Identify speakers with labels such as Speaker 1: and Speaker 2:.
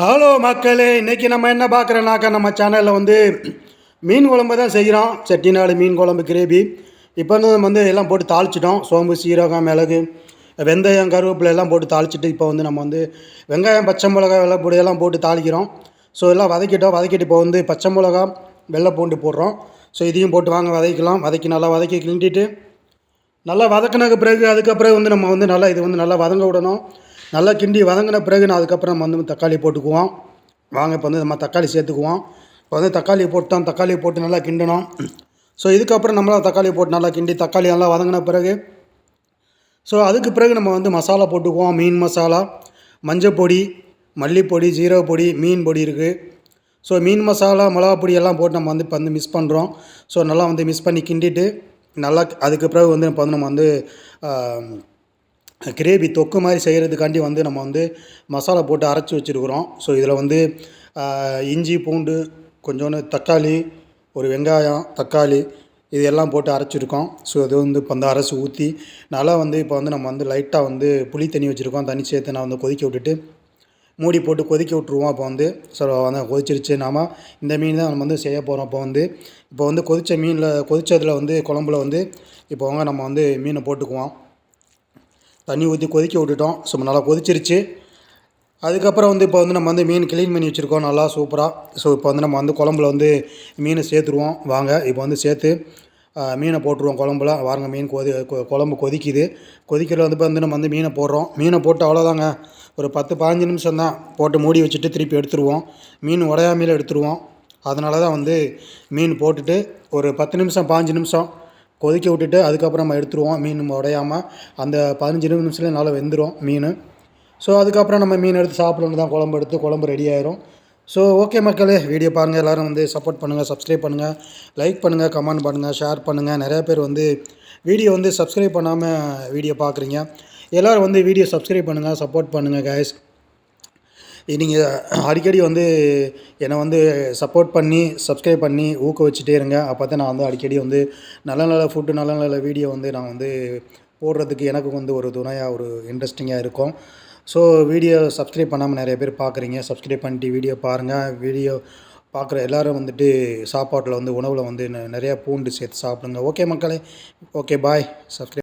Speaker 1: Hello மக்களே இன்றைக்கி நம்ம என்ன பார்க்குறோன்னாக்கா நம்ம சேனலில் வந்து மீன் குழம்பு தான் செய்கிறோம் செட்டிநாடு மீன் குழம்பு கிரேவி. இப்போ வந்து நம்ம வந்து எல்லாம் போட்டு தாளிச்சிட்டோம். சோம்பு சீரகம் மிளகு வெந்தயம் கருவேப்பிலை எல்லாம் போட்டு தாளிச்சிட்டு இப்போ வந்து நம்ம வந்து வெங்காயம் பச்சை மிளகா வெள்ளைப்பூடி எல்லாம் போட்டு தாளிக்கிறோம். ஸோ எல்லாம் வதக்கிட்டோம். வதக்கிட்டு இப்போ வந்து பச்சை மிளகா வெள்ளை பூண்டு போடுறோம். ஸோ இதையும் போட்டு வாங்க வதக்கலாம். வதக்கி நல்லா வதக்கி கிண்டிட்டு நல்லா வதக்கினதுக்கு பிறகு அதுக்கப்புறம் வந்து நம்ம வந்து நல்லா இது வந்து நல்லா வதங்க விடணும். நல்லா கிண்டி வதங்கின பிறகு நான் அதுக்கப்புறம் நம்ம வந்து தக்காளி போட்டுக்குவோம். வாங்க இப்போ வந்து நம்ம தக்காளி சேர்த்துக்குவோம். இப்போ வந்து தக்காளி போட்டோம் தக்காளி போட்டு நல்லா கிண்டணும். ஸோ இதுக்கப்புறம் நம்மளாம் தக்காளி போட்டு நல்லா கிண்டி தக்காளி நல்லா வதங்கின பிறகு ஸோ அதுக்கு பிறகு நம்ம வந்து மசாலா போட்டுக்குவோம். மீன் மசாலா மஞ்சப்பொடி மல்லிப்பொடி ஜீரக பொடி மீன் பொடி இருக்குது ஸோ மீன் மசாலா மிளகா பொடி எல்லாம் போட்டு நம்ம வந்து இப்போ வந்து மிஸ் பண்ணுறோம் ஸோ நல்லா வந்து மிஸ் பண்ணி கிண்டிட்டு நல்லா அதுக்கு பிறகு வந்து இப்போ வந்து நம்ம வந்து கிரேவி தொக்கு மாதிரி செய்கிறதுக்காண்டி வந்து நம்ம வந்து மசாலா போட்டு அரைச்சி வச்சுருக்குறோம். ஸோ இதில் வந்து இஞ்சி பூண்டு கொஞ்சோண்டு தக்காளி ஒரு வெங்காயம் தக்காளி இது எல்லாம் போட்டு அரைச்சிருக்கோம். ஸோ இது வந்து இப்போ வந்து அரைச்சி ஊற்றி நல்லா வந்து இப்போ வந்து நம்ம வந்து லைட்டாக வந்து புளி தண்ணி வச்சுருக்கோம். தண்ணி சேர்த்து நான் வந்து கொதிக்க விட்டுட்டு மூடி போட்டு கொதிக்க விட்ருவோம் அப்போ வந்து. ஸோ வந்து கொதிச்சிருச்சு. நாம் இந்த மீன் தான் நம்ம வந்து செய்ய போகிறோம் அப்போ வந்து. இப்போ வந்து கொதித்த மீனில் கொதித்ததில் வந்து குழம்புல வந்து இப்போ வாங்க நம்ம வந்து மீனை போட்டுக்குவோம். தண்ணி ஊற்றி கொதிக்க விட்டுட்டோம். ஸோ நல்லா கொதிச்சிருச்சு. அதுக்கப்புறம் வந்து இப்போ வந்து நம்ம வந்து மீன் க்ளீன் பண்ணி வச்சுருக்கோம். நல்லா சூப்பராக ஸோ இப்போ வந்து நம்ம வந்து குழம்புல வந்து மீனை சேர்த்துருவோம். வாங்க இப்போ வந்து சேர்த்து மீனை போட்டுருவோம் குழம்புல. வாருங்க மீன் கொதி கொ- குழம்பு கொதிக்குது. கொதிக்கிறது வந்து இப்போ வந்து நம்ம வந்து மீனை போடுறோம். மீனை போட்டு அவ்வளோதாங்க ஒரு பத்து பதினஞ்சு நிமிஷம் தான் போட்டு மூடி வச்சுட்டு திருப்பி எடுத்துருவோம். மீன் உடையாமையில் எடுத்துருவோம். அதனால தான் வந்து மீன் போட்டுட்டு ஒரு பத்து நிமிஷம் பாஞ்சு நிமிஷம் கொதிக்க விட்டுட்டு அதுக்கப்புறம் நம்ம எடுத்துருவோம் மீன் உடையாமல் அந்த பதினஞ்சு இருபது நிமிஷத்துல நல்லா வெந்துடும் மீன். ஸோ அதுக்கப்புறம் நம்ம மீன் எடுத்து சாப்பிடணும் தான் குழம்பு எடுத்து குழம்பு ரெடி ஆயிரும். ஸோ ஓகே மக்களே வீடியோ பாருங்கள் எல்லோரும் வந்து சப்போர்ட் பண்ணுங்கள் சப்ஸ்கிரைப் பண்ணுங்கள் லைக் பண்ணுங்கள் கமெண்ட் பண்ணுங்கள் ஷேர் பண்ணுங்கள் நிறையா பேர் வந்து வீடியோ வந்து சப்ஸ்கிரைப் பண்ணாமல் வீடியோ பார்க்குறீங்க எல்லோரும் வந்து வீடியோ சப்ஸ்கிரைப் பண்ணுங்கள் சப்போர்ட் பண்ணுங்கள் கேஸ் நீங்கள் அடிக்கடி வந்து என்னை வந்து சப்போர்ட் பண்ணி சப்ஸ்கிரைப் பண்ணி ஊக்குவிச்சிட்டே இருங்க. அப்போ தான் நான் வந்து அடிக்கடி வந்து நல்ல நல்ல ஃபுட்டு நல்ல நல்ல வீடியோ வந்து நான் வந்து போடுறதுக்கு எனக்கு வந்து ஒரு துணையாக ஒரு இன்ட்ரெஸ்டிங்காக இருக்கும். ஸோ வீடியோ சப்ஸ்கிரைப் பண்ணாமல் நிறைய பேர் பார்க்குறீங்க சப்ஸ்கிரைப் பண்ணிட்டு வீடியோ பாருங்கள் வீடியோ பார்க்குற எல்லோரும் வந்துட்டு சாப்பாட்டில் வந்து உணவில் வந்து நிறையா பூண்டு சேர்த்து சாப்பிடுங்க. ஓகே மக்களே. Okay bye subscribe